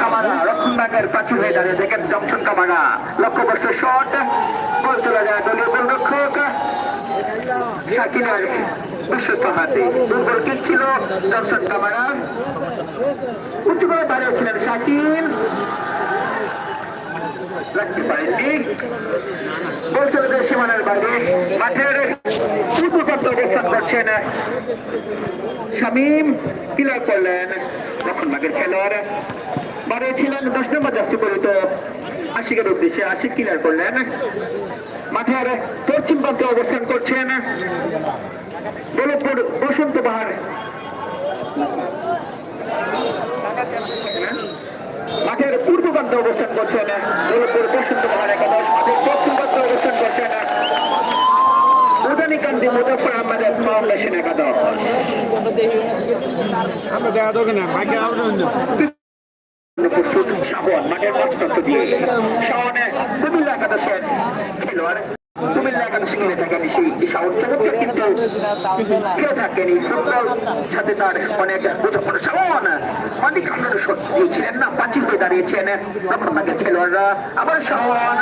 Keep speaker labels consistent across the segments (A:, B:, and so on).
A: Camara রক্ষণ ভাগের প্রাচীর হয়ে দাঁড়িয়ে দেখেন জংশন কামারা লক্ষ্যবস্তু শট, বল চলে যায় দলীয় গোলরক্ষক। শাকিনের বিশ্বস্ত হাতে দুর্বল কিক ছিল জংশন কামারা উঁচু করে দাঁড়িয়েছিলেন শাকিন রাখতে পারেননি। বল চলে যায় সীমানার বাইরে। মাঠের অবস্থান করছেন শামীম। ক্লিয়ার করলেন। তখন বাগের খেলোয়াড় বাড়িয়েছিলেন দশ নম্বর জাস্তি পরিত আশিকের উদ্দেশ্যে। আশিক ক্লিয়ার করলেন। মাঠের পশ্চিম প্রান্তে অবস্থান করছেন গোলকপুর বসন্ত বাহার মাঠের পূর্ব প্রান্তে অবস্থান করছেন গোলকপুর বসন্ত বাহার একাদশ। মাঠের পশ্চিম প্রান্তে অবস্থান করছেন উদানিকান্দি মুজফর ফাউন্ডেশন একাদশ।
B: আমরা
A: প্রস্তুত শাহন মাঠের মাঝপ্রান্ত দিয়ে শাহনে কুমিল্লা একাদশের খেলোয়াড়। কুমিল্লা একাদশে খেলে থাকেন সেই শাহন চমৎকার কিন্তু খেলে থাকেন এই ফুটবল সাথে তার অনেক বোঝাপড়া অনেক সুন্দর দিয়েছিলেন না পাঁচিল হয়ে দাঁড়িয়েছেন তখন নাকি খেলোয়াড়রা। আবার শাহন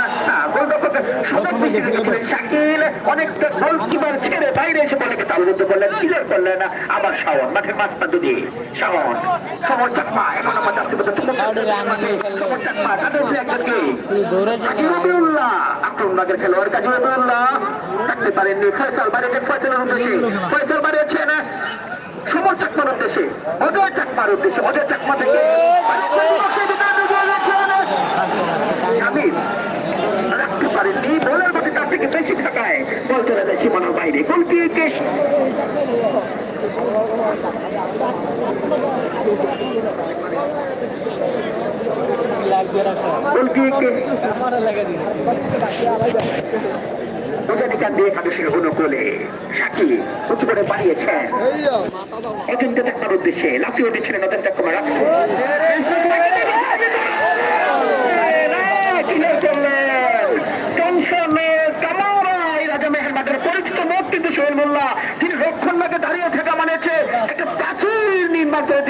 A: গোলরক্ষক সুন্দর দৃষ্টি রেখেছিলেন শাকিল। অনেকটা গোলকিপার ছেড়ে বাইরে এসে বলকে তালবদ্ধ করলেন ক্লিয়ার করলেন। আবার শাহন মাঠের মাঝপ্রান্ত দিয়ে শাহন সমর চাকমা এখন আমার যাচ্ছে আক্রমণবাগের খেলোয়াড় কাজী রবিউল্লাহ থাকতে পারেননি। ফয়সাল বাড়িয়েছেন ফয়সালের উদ্দেশ্যে। ফয়সাল বাড়িয়েছেন সমর চাকমার উদ্দেশ্যে। অজয় চাকমার উদ্দেশ্যে। অজয় চাকমা থেকে আমির রাখতে পারেননি বলের গতি তার থেকে বেশি থাকায় বল চলে যায় সীমানার বাইরে। গোলকিকে দিয়ে কাদেশের অনুকূলে সাক্ষী উঁচু করে বাড়িয়েছেন অজন্ত চাকমার উদ্দেশ্যে লাফিয়ে উঠেছিলেন অজন্ত চাকমারা পরিচিত মুখ কিন্তু সোহেল মোল্লা তিনি রক্ষণ ভাগে দাঁড়িয়ে থাকা মানেছে একটা প্রাচীর নির্মাণ করে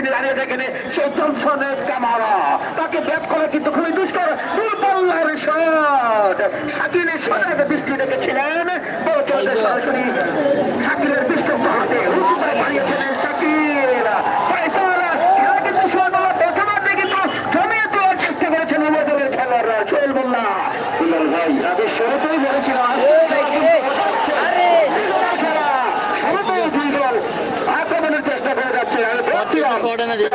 A: থাকেন সেই জনসনের কামারা। তাকে ব্যাট করা কিন্তু খুবই দুষ্কর। দুর্বল্লার শট। শাকিলের সজাগ দৃষ্টি রেখেছিলেন সরাসরি শাকিলের বিশ্বস্ত হাতে। উঁচু করে দাঁড়িয়েছিলেন শাকিল ফয়সাল এরা কিন্তু সোহেল মোল্লা প্রথমার্ধে কিন্তু জমিয়ে তোলার চেষ্টা করেছেন উভয় দলের খেলোয়াড়রা সোহেল মোল্লা বিমল ভাই আগে শুরুতেই বলেছিল শুরুতেই দুই দল আক্রমণের চেষ্টা করে যাচ্ছে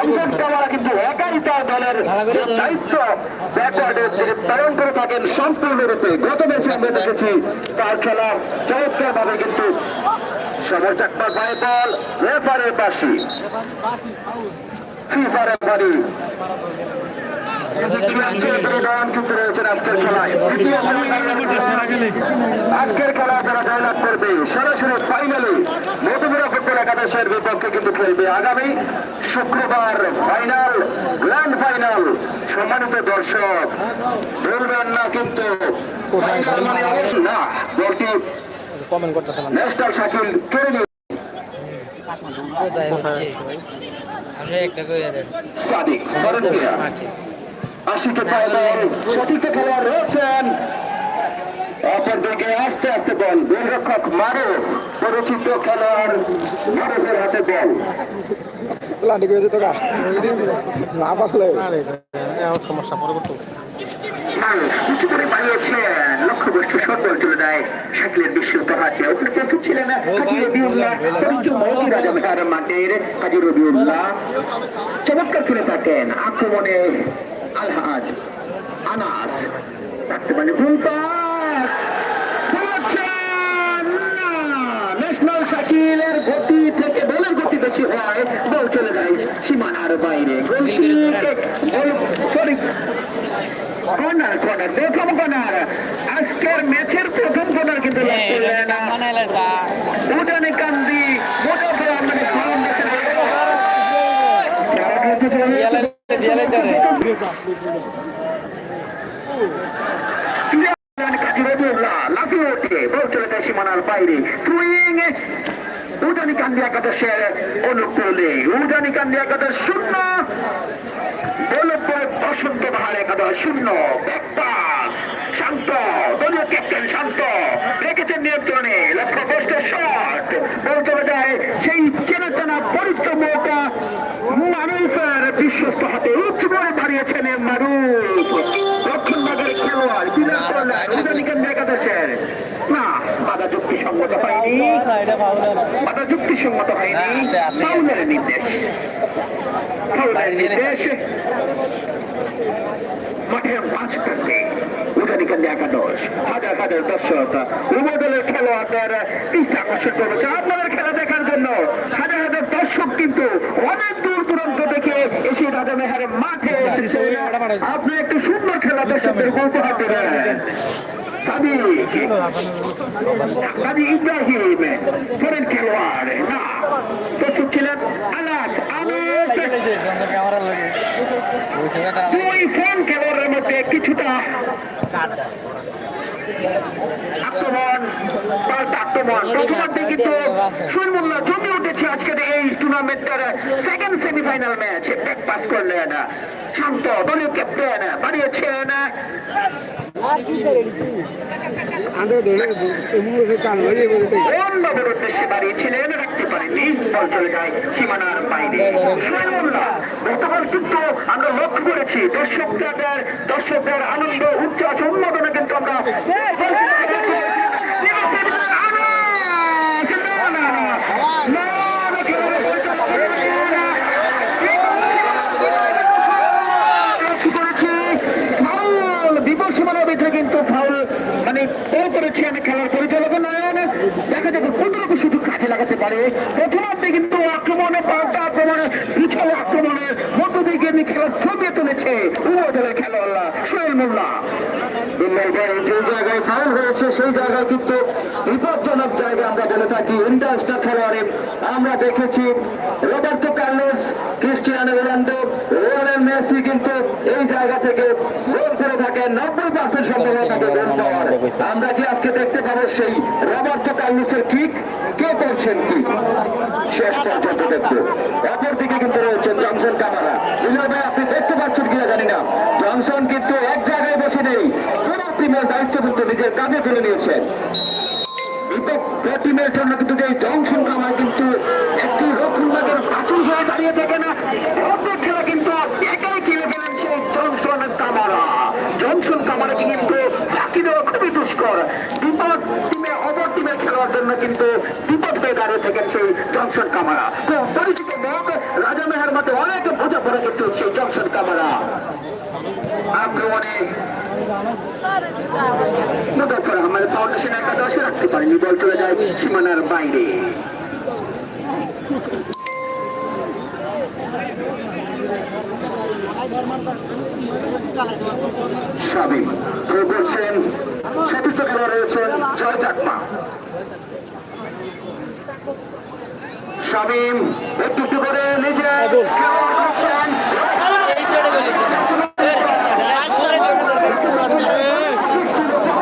A: আমি কামারা কিন্তু একাই তার দলের দায়িত্ব ব্যাকওয়ার্ডের দিকে প্রেরণ করে থাকেন সম্পূর্ণরূপে। গত ম্যাচে আমরা দেখেছি তার খেলা চমৎকার ভাবে কিন্তু সমর চাকমার পায়ে বল রেফারের পাশে। ফিফা রেফারি কিন্তু রয়েছেন আজকের খেলায়। আজকের খেলা যারা জয়লাভ করবে। সরাসরি ফাইনালে মধুপুরা ফুটবল একাদশের বিপক্ষে কিন্তু খেলবে আগামী শুক্রবার ফাইনাল গ্র্যান্ড ফাইনাল সম্মানিত দর্শক বলবেন না কিন্তু না দলটি
B: কমেন্ট করতেছে
A: ন্যাশনাল শাকিল কেড়ে নিয়ে
C: কোথায়? হচ্ছে আপনি একটা করে দেন।
A: সাদিক আশিকে সঠিক খেলোয়াড় রয়েছেন। অপরদিকে আস্তে আস্তে বল গোলরক্ষক মারুফ পরিচিত খেলোয়াড় মারুফের হাতে বল।
B: করে তো না পারলে। সমস্যা পরে
A: উঁচু করে বাড়িয়েছেন লক্ষ্যবস্তু সরবল চলে দেয় শাকিলের বিশ্বস্ত হাতে। ওখানে প্রস্তুত ছিলেন কাজী রবিউল্লাহ পরিচিত মৌতি রাজা মেহার মাঠের কাজী রবিউল্লাহ। চমৎকার খেলে থাকেন। আক্রমণে আলহাজ আনাস রাখতে পারে ভুল পাস বলছেন না ন্যাশনাল শাকিলের গতি থেকে বলের গতি বেশি হয় বল চলে যায় সীমানার বাইরে গোল সরি কর্নার কর্নার প্রথম কর্নার আজকের ম্যাচের প্রথম কর্নার কিন্তু উঠানে কান্দি মোটাফে আমাদের ফাউন্ডেশন লাফিয়ে ওঠে বল চলে যায় সীমানার বাইরে থ্রুইং উজানি কান্দি একাদশের অনুকূলে উজানি কান্দি একাদশ শূন্য পরে বসন্ত একাদশ শূন্য ব্যাক পাস শান্ত দলীয় ক্যাপ্টেন নিয়ন্ত্রণে লক্ষ্য পোস্টের শট বল চলে যায় সেই চেনা চেনা পরিচিত মুখটা বিশ্বস্ত হাতে উচ্চ করে এ মানুষ। দক্ষিণ খেলোয়াড় বিরাট উদানিকান একাদশের। না বাধা হয়নি। বাধা হয়নি। ফাউলের নির্দেশ। ফাউলের নির্দেশ। মাঠের মাঝ প্রান্তে উদানিকান্দি একাদশ। হাজার হাজার দর্শক উভয় দলের খেলোয়াড়দের দৃষ্টি আকর্ষণ করেছে আপনাদের খেলা দেখার জন্য হাজার হাজার দর্শক কিন্তু অনেক দূর দূরান্ত থেকে এসে রাজা মেহারের মাঠে এসেছে। আপনি একটু সুন্দর খেলা দর্শকদের উপহার দেবেন সাদিক সাদি ইব্রাহিম ফরেন খেলোয়াড়। না প্রস্তুত ছিলেন আলাস আনাস দুই ফোন খেলোয়াড়ের মধ্যে কিছুটা আক্রমণ পাল্টা আক্রমণ। প্রথমার্ধে কিন্তু সুরমুল্লাহ জমে উঠেছে আজকের এই টুর্নামেন্টের second semifinal match back pass করলেন শান্ত দলীয় ক্যাপ্টেন বাড়িয়েছেন
B: আন্ডে ধরে এমন সে কান লাগে বলতে
A: অন্যদের উদ্দেশ্যে বাড়িয়েছিলেন রাখতে পারেননি বল চলে যায় সীমানার বাইরে। গতকাল কিন্তু আমরা লক্ষ্য করেছি দর্শকদের দর্শকদের আনন্দ উচ্ছ্বাস উন্মাদনা কিন্তু আমরা মানে ও করেছেন খেলার পরিচালক নয়ন। দেখা যাবে কতটুকু শুধু কাজে লাগাতে পারে। প্রথমার্ধে কিন্তু আক্রমণে, পাল্টা আক্রমণে পিছাও আক্রমণের মধ্য কিন্তু খেলা জমিয়ে তুলেছে উভয় দলের সোহেল মোল্লা। যে জায়গায় ফাউল হয়েছে, সেই জায়গায় কিন্তু বিপজ্জনক জায়গা আমরা বলে থাকি। ইন্টারন্যাশনাল খেলোয়াড়ে আমরা দেখেছি Roberto Carlos, Cristiano Ronaldo Messi কিন্তু এই জায়গা থেকে গোল নব্বই পার্সেন্ট সম্ভাবনা গোল পাওয়ার আমরা কি আজকে দেখতে পাবো সেই রবার্তো কার্লোসের কিক? কে করছেন কি? শেষ পর্যন্ত দেখব অপরদিকে কিন্তু রয়েছেন জনসন কামারা। বিজয় ভাই আপনি দেখতে পাচ্ছেন কিনা জানি না। জনসন কিন্তু এক জায়গায় বসে নেই। পুরো টিমের দায়িত্ব কিন্তু নিজের কাঁধে তুলে নিয়েছেন। বিপক্ষ টিমের জন্য কিন্তু যে জংশন কামায় কিন্তু একটি রক্ষণভাগের প্রাচীর হয়ে দাঁড়িয়ে থাকে না অর্ধেক খেলা কিন্তু একাই খেলে ফেলেন সেই জনসন কামারা জনসন কামারাকে কিন্তু ফাঁকি দেওয়া খুবই দুষ্কর। বিপদ টিমে, অপর টিমের খেলার জন্য কিন্তু বিপদ হয়ে দাঁড়িয়ে সেই জনসন কামারা। তো পরিচিত মুখ রাজা মেহার মধ্যে অনেক বোঝাপড়া কিন্তু সেই জনসন কামারা। আক্রমণে মুজফর ফাউন্ডেশন একাদশে রাখতে পারেনি, বল চলে যায় সীমানার বাইরে। সাবিক থ্রো করছেন সতীর্থ খেলোয়াড় রয়েছেন জয় চাকমা। শামিম একটু একটু করে নিজে খেলোয়াড় করছেন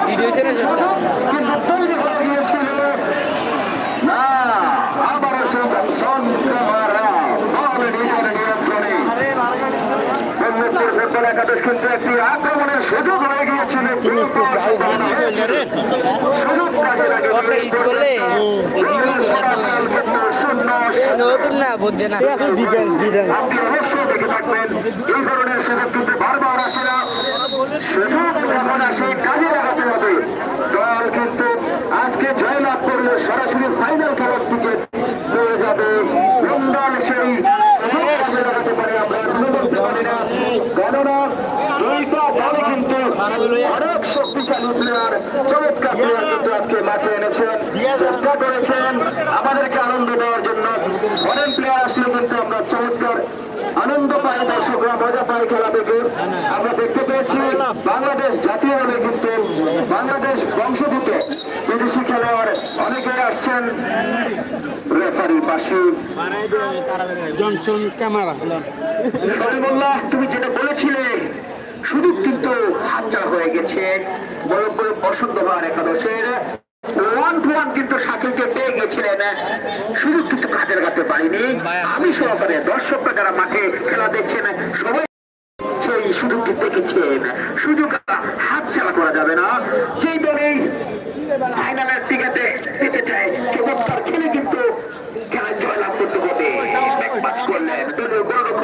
C: ভিডিও ছেড়ে সেটা
A: কিন্তু তৈরি হয়ে গিয়েছিল না আবারও সেই জনসন কামারা বল নিজের নিয়ন্ত্রণে ফুটবল একাদশ কিন্তু একটি আক্রমণের সুযোগ হয়ে গিয়েছিল সুযোগ কাজে
C: নতুন না বুঝছে না।
B: ডিফেন্স ডিফেন্স
A: আপনি অবশ্যই দেখে থাকবেন এই ধরনের সুযোগ কিন্তু বারবার আসে না। সুযোগ যখন আসে কাজে লাগাতে হবে। দল কিন্তু আজকে জয়লাভ করলে সরাসরি ফাইনাল খেলার টিকিট পেয়ে যাবে লন্ডন সেই সুযোগ কাজে লাগাতে পারে আমরা এখনও বলতে পারি না কেননা দুইটা দলে কিন্তু অনেক শক্তিশালী প্লেয়ার চমৎকার প্লেয়ার কিন্তু আজকে মাঠে এনেছেন। চেষ্টা করেছেন আমাদেরকে আনন্দ দেওয়ার জন্য। অনেক প্লেয়ার আসলে কিন্তু আমরা চমৎকার আনন্দ পাই দর্শকরা মজা পাই খেলা দেখে। আমরা দেখতে পেয়েছি বাংলাদেশ জাতীয় দলে কিন্তু বাংলাদেশ বংশোদ্ভূত বিদেশি খেলোয়াড় অনেকে আসছেন। রেফারি পাশে।
B: Johnson camera.
A: তুমি যেটা বলেছিলে সুযোগ কিন্তু হাতছাড়া হয়ে গেছে। বড় বড় বসন্তবার একাদশের ওয়ান টু ওয়ান কিন্তু শাকিলকে পেয়ে গেছিলেন। সুযোগ কিন্তু কাজে লাগাতে পারিনি। আমি সহকারে দর্শকরা যারা মাঠে খেলা দেখছেন সবাই সেই সুযোগটি দেখেছেন সুযোগ হাত ছাড়া করা যাবে না। যেই দলেই ফাইনালের টিকেটে পেতে চায় কেবল তার খেলে কিন্তু খেলায় জয়লাভ করতে হবে ব্যাকপাস করলেন